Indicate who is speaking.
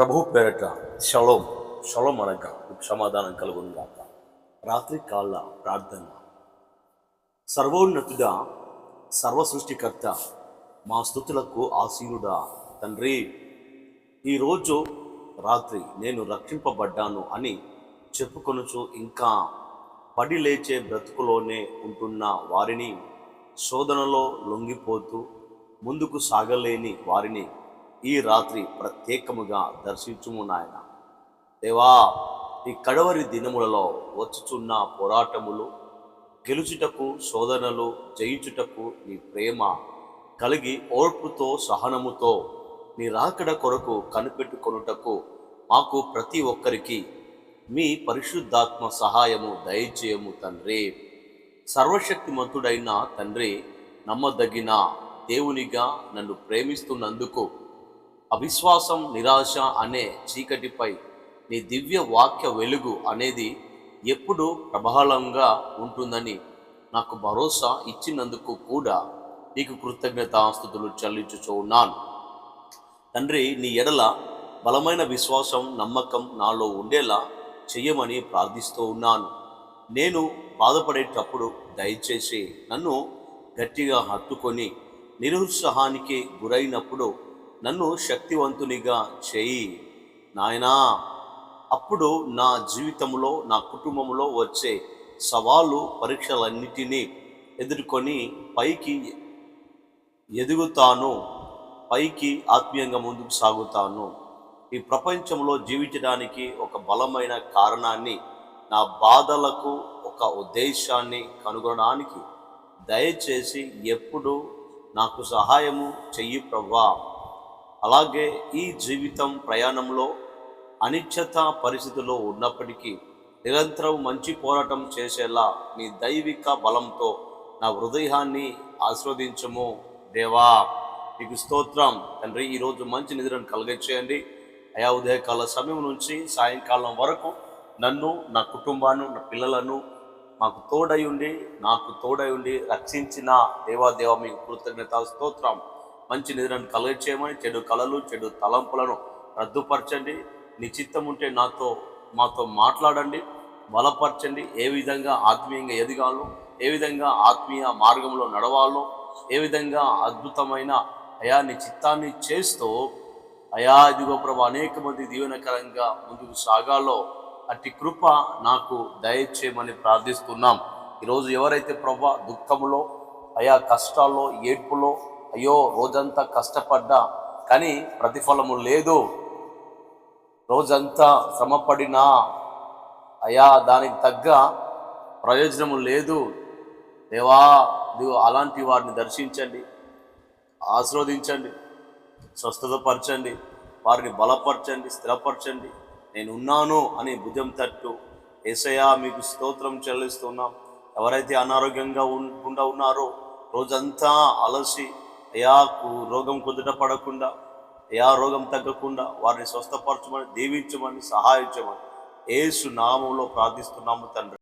Speaker 1: ప్రభు పేరట shalom. Shalom అనగా సమాధానం కలుగుందాక రాత్రి కాళ్ళ ప్రార్థన. సర్వోన్నతుడా సర్వ సృష్టికర్త మా స్థుతులకు ఆశీనుడా తండ్రి. ఈరోజు రాత్రి నేను రక్షింపబడ్డాను అని చెప్పుకొనుచు ఇంకా పడి లేచే బ్రతుకులోనే ఉంటున్న వారిని శోధనలో లొంగిపోతూ ముందుకు సాగలేని వారిని ఈ రాత్రి ప్రత్యేకముగా దర్శించుము నాయన. దేవా ఈ కడవరి దినములలో వచ్చుచున్న పోరాటములు గెలుచుటకు శోధనలు జయించుటకు నీ ప్రేమ కలిగి ఓర్పుతో సహనముతో నీ రాకడ కొరకు కనిపెట్టుకొనుటకు మాకు ప్రతి ఒక్కరికి మీ పరిశుద్ధాత్మ సహాయము దయచేయము తండ్రి. సర్వశక్తిమంతుడైన తండ్రి నమ్మదగిన దేవునిగా నన్ను ప్రేమిస్తున్నందుకు అవిశ్వాసం నిరాశ అనే చీకటిపై నీ దివ్య వాక్య వెలుగు అనేది ఎప్పుడు ప్రబలంగా ఉంటుందని నాకు భరోసా ఇచ్చినందుకు కూడా నీకు కృతజ్ఞతాస్తుతులు చెల్లించుచూ ఉన్నాను. తండ్రి నీ ఎడల బలమైన విశ్వాసం నమ్మకం నాలో ఉండేలా చెయ్యమని ప్రార్థిస్తూ ఉన్నాను. నేను బాధపడేటప్పుడు దయచేసి నన్ను గట్టిగా హత్తుకొని నిరుత్సాహానికి గురైనప్పుడు నన్ను శక్తివంతునిగా చేయి నాయనా. అప్పుడు నా జీవితంలో నా కుటుంబంలో వచ్చే సవాలు పరీక్షలన్నిటినీ ఎదుర్కొని పైకి ఎదుగుతాను పైకి ఆత్మీయంగా ముందుకు సాగుతాను. ఈ ప్రపంచంలో జీవించడానికి ఒక బలమైన కారణాన్ని నా బాధలకు ఒక ఉద్దేశాన్ని కనుగొనడానికి దయచేసి ఎప్పుడు నాకు సహాయము చెయ్యి ప్రవ్వా. అలాగే ఈ జీవితం ప్రయాణంలో అనిశ్చత పరిస్థితుల్లో ఉన్నప్పటికీ నిరంతరం మంచి పోరాటం చేసేలా నీ దైవిక బలంతో నా హృదయాన్ని ఆస్వాదించము దేవా. నీకు స్తోత్రం. తండ్రి ఈరోజు మంచి నిద్రను కలిగించేయండి. అయా ఉదయకాల సమయం నుంచి సాయంకాలం వరకు నన్ను నా కుటుంబాన్ని నా పిల్లలను మాకు తోడై ఉండి నాకు తోడై ఉండి రక్షించిన దేవాదేవ మీకు కృతజ్ఞత స్తోత్రం. మంచి నిద్రను కలగచేయమని చెడు కళలు చెడు తలంపులను రద్దుపరచండి. నీ చిత్తం ఉంటే నాతో మాతో మాట్లాడండి. బలపరచండి. ఏ విధంగా ఆత్మీయంగా ఎదగాలో ఏ విధంగా ఆత్మీయ మార్గంలో నడవాలో ఏ విధంగా అద్భుతమైన అయా నీ చిత్తాన్ని చేస్తూ అయా ఇదిగో ప్రభు అనేక మంది దీవెనకరంగా ముందుకు సాగాలో అట్టి కృప నాకు దయచేయమని ప్రార్థిస్తున్నాం. ఈరోజు ఎవరైతే ప్రభా దుఃఖంలో అయా కష్టాల్లో ఏడ్పులో అయ్యో రోజంతా కష్టపడ్డా కానీ ప్రతిఫలము లేదు. రోజంతా శ్రమపడినా అయా దానికి తగ్గ ప్రయోజనము లేదు. దేవా దిగు అలాంటి వారిని దర్శించండి ఆశీర్వదించండి స్వస్థతపరచండి వారిని బలపరచండి స్థిరపరచండి. నేను ఉన్నాను అని భుజం తట్టు ఏసయా మీకు స్తోత్రం చెల్లిస్తున్నాం. ఎవరైతే అనారోగ్యంగా ఉండకుండా ఉన్నారో రోజంతా అలసి అయాకు రోగం కుదుట పడకుండా అయా రోగం తగ్గకుండా వారిని స్వస్థపరచమని దీవించమని సహాయించమని ఏసు నామంలో ప్రార్థిస్తున్నాము తండ్రి.